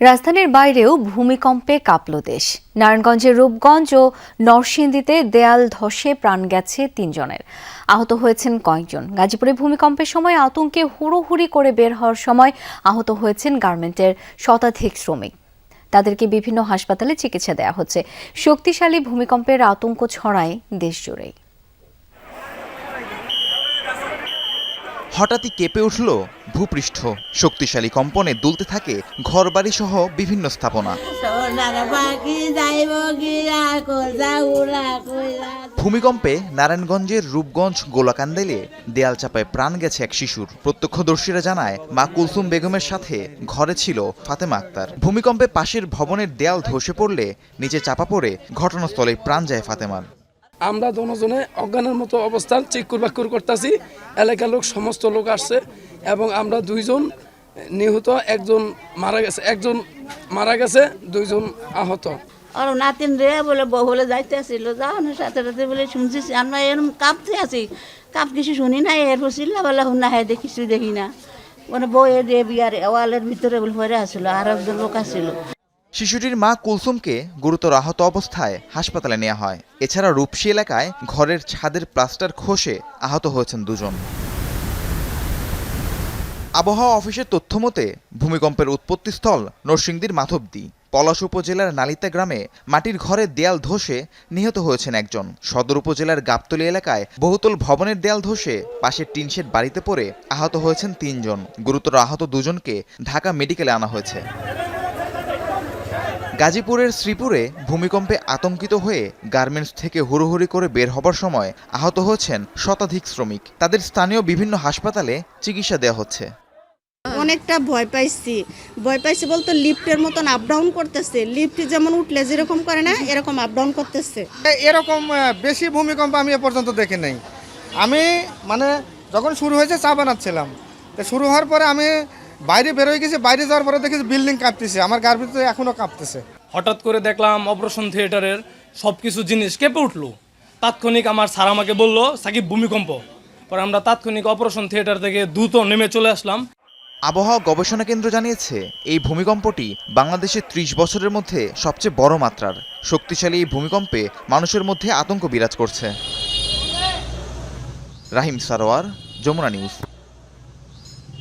রাজধানীর বাইরেও ভূমিকম্পে কাঁপল দেশ। নারায়ণগঞ্জের রূপগঞ্জ ও নরসিংদীতে দেয়াল ধসে প্রাণ গেছে তিনজনের। আহত হয়েছেন কয়েকজন। গাজীপুরে ভূমিকম্পের সময় আতঙ্কে হুড়োহুড়ি করে বের হওয়ার সময় আহত হয়েছেন গার্মেন্টের শতাধিক শ্রমিক। তাদেরকে বিভিন্ন হাসপাতালে চিকিৎসা দেওয়া হচ্ছে। শক্তিশালী ভূমিকম্পের আতঙ্ক ছড়ায় দেশ জুড়েই। হঠাৎই কেঁপে উঠল ভূপৃষ্ঠ। শক্তিশালী কম্পনে দুলতে থাকে ঘরবাড়ি সহ বিভিন্ন স্থাপনা। ভূমিকম্পে নারায়ণগঞ্জের রূপগঞ্জ গোলাকান্দেলে দেয়াল চাপায় প্রাণ গেছে এক শিশুর। প্রত্যক্ষদর্শীরা জানায়, মা কুলসুম বেগমের সাথে ঘরে ছিল ফাতেমা আক্তার। ভূমিকম্পে পাশের ভবনের দেয়াল ধসে পড়লে নিচে চাপা পড়ে ঘটনাস্থলে প্রাণ যায় ফাতেমার। আমরা দুজনে অজ্ঞানের মতো অবস্থান চিক্কুর বাক্কুর করতেছি। এলাকার লোক, সমস্ত লোক আসছে এবং আমরা দুইজন নিহত, একজন মারা গেছে, একজন মারা গেছে, দুইজন আহত। আর নাতিন রে বলে বউ বলে যাইতে আসছিল যাও না, সাথে সাথে বলে শুনছি আমরা এরকম কাঁপতে আছি। কাপ কিছু শুনি না, এরপর চিল্লা বলে শুনা হয় দেখিছি দেখি না। মানে এ দিয়ে বিয়ার ওয়ালের ভিতরে বলে পরে আসছিল আর একজন লোক আসছিল শিশুটির মা কুলসুমকে গুরুতর আহত অবস্থায় হাসপাতালে নেওয়া হয়। এছাড়া রূপসী এলাকায় ঘরের ছাদের প্লাস্টার খসে আহত হয়েছেন দুজন। আবহাওয়া অফিসের তথ্য মতে, ভূমিকম্পের উৎপত্তিস্থল নরসিংদীর মাধবদী। পলাশ উপজেলার নালিতা গ্রামে মাটির ঘরের দেয়াল ধসে নিহত হয়েছেন একজন। সদর উপজেলার গাবতলী এলাকায় বহুতল ভবনের দেয়াল ধসে পাশের টিনশেড বাড়িতে পড়ে আহত হয়েছেন তিনজন। গুরুতর আহত দুজনকে ঢাকা মেডিকেলে আনা হয়েছে। গাজীপুরের শ্রীপুরে ভূমিকম্পে আতঙ্কিত হয়ে গার্মেন্টস থেকে হুড়োহুড়ি করে বের হবার সময় আহত হয়েছেন শতাধিক শ্রমিক। তাদের স্থানীয় বিভিন্ন হাসপাতালে চিকিৎসা দেওয়া হচ্ছে। অনেকটা ভয় পাইছি। ভয় পাইছি বলতে লিফটের মতন আপ ডাউন করতেছে। লিফট যেমন উঠলে যেরকম করে না এরকম আপ ডাউন করতেছে। এরকম বেশি ভূমিকম্প আমি এ পর্যন্ত দেখি নাই। আমি মানে যখন শুরু হয়েছে চা বানাচ্ছিলাম তো শুরু হওয়ার পরে আমি বাইরে বেরোয় গেছে বাইরে যাওয়ার পরে দেখেছি বিল্ডিং কাঁপতেছে আমার গার ভিতরে এখনও কাঁপতেছে। হঠাৎ করে দেখলাম অপারেশন থিয়েটারের সব কিছু জিনিস কেঁপে উঠল। তাৎক্ষণিক আমার স্যার আমাকে বলল সাকিব ভূমিকম্প। পরে আমরা তাৎক্ষণিক অপারেশন থিয়েটার থেকে দ্রুত নেমে চলে আসলাম। আবহাওয়া গবেষণা কেন্দ্র জানিয়েছে এই ভূমিকম্পটি বাংলাদেশের ত্রিশ বছরের মধ্যে সবচেয়ে বড় মাত্রার। শক্তিশালী এই ভূমিকম্পে মানুষের মধ্যে আতঙ্ক বিরাজ করছে। রাহিম সারোয়ার যমুনা নিউজ।